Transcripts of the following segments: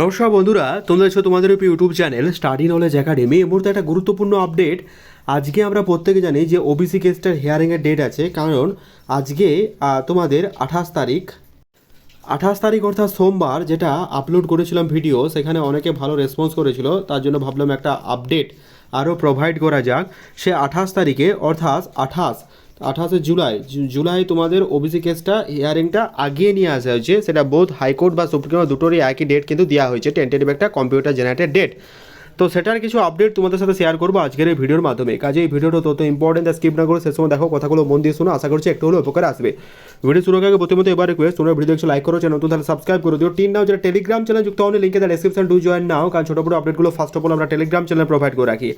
নমস্কার বন্ধুরা, তোমরা দেখছ তোমাদের YouTube channel study knowledge academy এই মুহূর্তে একটা গুরুত্বপূর্ণ আপডেট আজকে আমরা প্রত্যেকে জানি যে ওবিসি কেসটার হিয়ারিংয়ের ডেট আছে, কারণ আজকে তোমাদের আঠাশ তারিখ। আঠাশ তারিখ অর্থাৎ সোমবার যেটা আপলোড করেছিলাম ভিডিও সেখানে অনেকে ভালো রেসপন্স করেছিল, তার জন্য ভাবলাম একটা আপডেট আরও প্রোভাইড করা যাক। সে আঠাশ তারিখে, অর্থাৎ আঠাশ আঠাশে জুলাই। জুলাই তোমাদের ওবিসি কেসটা হিয়ারিংটা আগিয়ে নিয়ে আসা হয়েছে। সেটা বোধ হাইকোর্ট বা সুপ্রিম কোর্ট দুটোরই একই ডেট কিন্তু দেওয়া হয়েছে। টেন্টেটিভ একটা কম্পিউটার জেনারেটেড ডেট তো সেটার কিছু আপডেট তোমাদের সাথে শেয়ার করব আজকের এই ভিডিওর মাধ্যমে। কাজে এই ভিডিওটা তত ইম্পর্টেন্ট স্কিপ না করে শেষ সময় দেখো কথাগুলো মন দিয়ে শুনো, আশা করছি একটু হলেও উপকার আসবে। ভিডিও শুরু আগে প্রথমত এবার রিকোয়েস্ট তোমরা ভিডিও একটু লাইক করো চ্যানেল তাহলে সাবস্ক্রাইব করে দিও। টিন নাও যেটা টেলিগ্রাম চ্যানেল যুক্ত হলে লিঙ্কে তার ডেসক্রিপশন টু জয়েন নাও, কারণ ছোটো বড় আপডেটগুলো ফার্স্ট অফ অল আমরা টেলিগ্রাম চ্যানেল প্রোভাইড করে রাখি।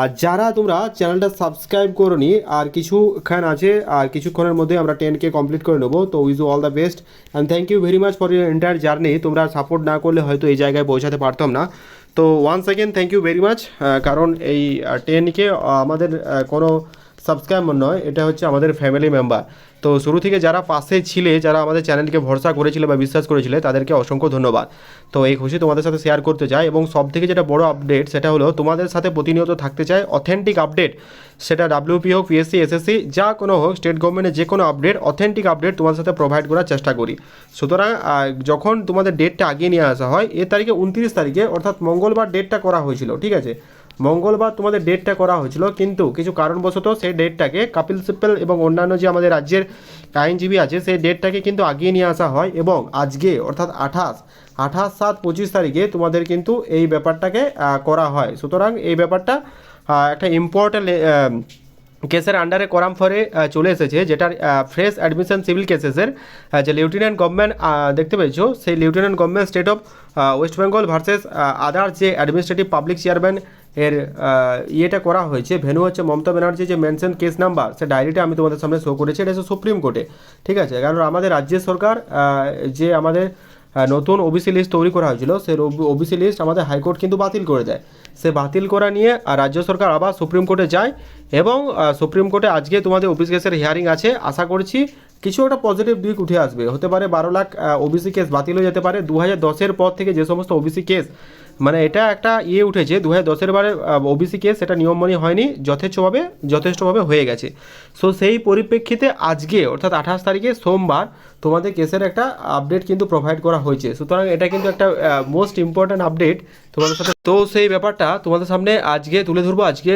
আর যারা তোমরা চ্যানেলটা সাবস্ক্রাইব করো নি আর কিছুক্ষণ আছে, আর কিছুক্ষণের মধ্যে আমরা টেন কে কমপ্লিট করে নেব, তো with all the best and thank you very much for your entire journey তোমরা সাপোর্ট না করলে হয়তো এই জায়গায় পৌঁছাতে পারতাম না। তো once again thank you very much কারণ এই টেনকে আমাদের কোনো সাবস্ক্রাইবার নয়, এটা হচ্ছে আমাদের ফ্যামিলি মেম্বার তো শুরু থেকে যারা পাশে ছিলে, যারা আমাদের চ্যানেলকে ভরসা করেছিল বা বিশ্বাস করেছিল, তাদেরকে অসংখ্য ধন্যবাদ। তো এই খুশি তোমাদের সাথে শেয়ার করতে চাই এবং সব থেকে যেটা বড় আপডেট সেটা হলো, তোমাদের সাথে প্রতিনিয়ত থাকতে চাই অথেন্টিক আপডেট সেটা ডাব্লিউপি হোক পিএসসি এসএসসি যা কোনো হোক স্টেট গভর্নমেন্টের যে কোনো আপডেট অথেন্টিক আপডেট তোমাদের সাথে প্রোভাইড করার চেষ্টা করি। সুতরাং যখন তোমাদের ডেটটা আগিয়ে নিয়ে আসা হয়, এ তারিখে উনত্রিশ তারিখে, অর্থাৎ মঙ্গলবার ডেটটা করা হয়েছিল, ঠিক আছে? মঙ্গলবার তোমাদের ডেটটা করা হয়েছিল, কিন্তু কিছু কারণবশত সেই ডেটটাকে কাপিল সিপ্পেল এবং অন্যান্য যে আমাদের রাজ্যের আইনজীবী আছে, সেই ডেটটাকে কিন্তু আগিয়ে নিয়ে আসা হয় এবং আজকে, অর্থাৎ আঠাশ আঠাশ সাত পঁচিশ তারিখে তোমাদের কিন্তু এই ব্যাপারটাকে করা হয়। সুতরাং এই ব্যাপারটা একটা ইম্পর্ট্যান্ট কেসের আন্ডারে করাম ফরে চলে এসেছে, যেটার ফ্রেশ অ্যাডমিশন সিভিল কেসেসের যে লেফটেন্যান্ট গভর্নমেন্ট দেখতে পেয়েছ, সেই lieutenant government state of West Bengal versus other যে অ্যাডমিনিস্ট্রেটিভ পাবলিক চেয়ারম্যান এর ইয়েটা করা হয়েছে। ভেনু হচ্ছে মমতা ব্যানার্জি যে মেনশন কেস নাম্বার সে ডায়েরিটা আমি তোমাদের সামনে শো করেছি এটা হচ্ছে সুপ্রিম কোর্টে ঠিক আছে? কারণ আমাদের রাজ্য সরকার যে আমাদের নতুন ওবিসি লিস্ট তৈরি করা হয়েছিল সেই ওবিসি লিস্ট আমাদের হাইকোর্ট কিন্তু বাতিল করে দেয়। সে বাতিল করা নিয়ে আহ, রাজ্য সরকার আবার সুপ্রিম কোর্টে যায় এবং সুপ্রিম কোর্টে আজকে তোমাদের ওবিসি কেসের হিয়ারিং আছে। আশা করছি কিছু একটা পজিটিভ দিক উঠে আসবে। হতে পারে বারো লাখ ওবিসি কেস বাতিল হয়ে যেতে পারে। দু হাজার দশের পর থেকে যে সমস্ত ওবিসি কেস মানে এটা একটা ইয়ে উঠেছে দু হাজার দশের বারে ওবিসি কেস এটা নিয়মমানি হয়নি যথেষ্টভাবে যথেষ্টভাবে হয়ে গেছে। সো সেই পরিপ্রেক্ষিতে আজকে, অর্থাৎ আঠাশ তারিখে সোমবার, তোমাদের কেসের একটা আপডেট কিন্তু প্রোভাইড করা হয়েছে। সুতরাং এটা কিন্তু একটা মোস্ট ইম্পর্ট্যান্ট আপডেট তোমাদের সাথে। তো সেই ব্যাপারটা তোমাদের সামনে আজকে তুলে ধরবো। আজকে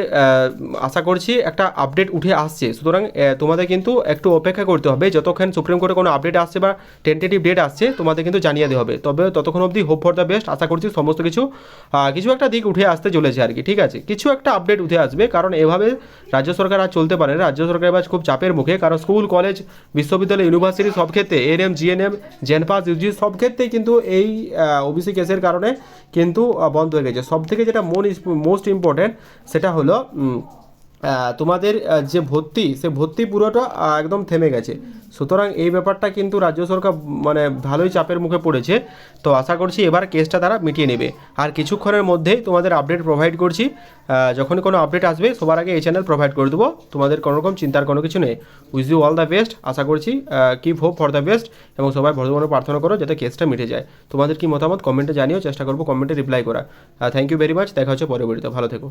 আশা করছি একটা আপডেট উঠে আসছে। সুতরাং তোমাদের কিন্তু একটু অপেক্ষা করতে হবে। যতক্ষণ সুপ্রিম কোর্টে কোনো আপডেট আসছে বা টেন্টেটিভ ডেট আসছে, তোমাদের কিন্তু জানিয়ে দেওয়া হবে। তবে ততক্ষণ অবধি হোপ ফর দ্য বেস্ট আশা করছি সমস্ত কিছু কিছু একটা দিক উঠে আসতে চলেছে আর কি, ঠিক আছে? কিছু একটা আপডেট উঠে আসবে, কারণ এভাবে রাজ্য সরকার আর চলতে পারে না। রাজ্য সরকার এবার খুব চাপের মুখে, কারণ স্কুল, কলেজ, বিশ্ববিদ্যালয় ইউনিভার্সিটি সব ক্ষেত্রে এএনএম জিএনএম জেনপাস ইউজি সব ক্ষেত্রেই কিন্তু এই ওবিসি কেসের কারণে কিন্তু বন্ধ হয়ে গেছে। সব থেকে যেটা মোস্ট ইম্পর্টেন্ট সেটা হলো তোমাদের যে ভর্তি, সে ভর্তি পুরোটা একদম থেমে গেছে। সুতরাং এই ব্যাপারটা কিন্তু রাজ্য সরকার মানে ভালোই চাপের মুখে পড়েছে। তো আশা করছি এবার কেসটা তারা মিটিয়ে নেবে। আর কিছুক্ষণের মধ্যেই তোমাদের আপডেট প্রোভাইড করছি। যখন কোনো আপডেট আসবে, সবার আগে এই চ্যানেল প্রোভাইড করে দেবো। তোমাদের কোনো রকম চিন্তার কোনো কিছু নেই। With you all the best আশা করছি keep hope for the best এবং সবাই ভগবানের প্রার্থনা করো যাতে কেসটা মিটে যায়। তোমাদের কি মতামত? কমেন্টে জানিও। চেষ্টা করব কমেন্টে রিপ্লাই করা। থ্যাংক ইউ ভেরি মাচ দেখা হচ্ছে পরবর্তীতে। ভালো থেকো।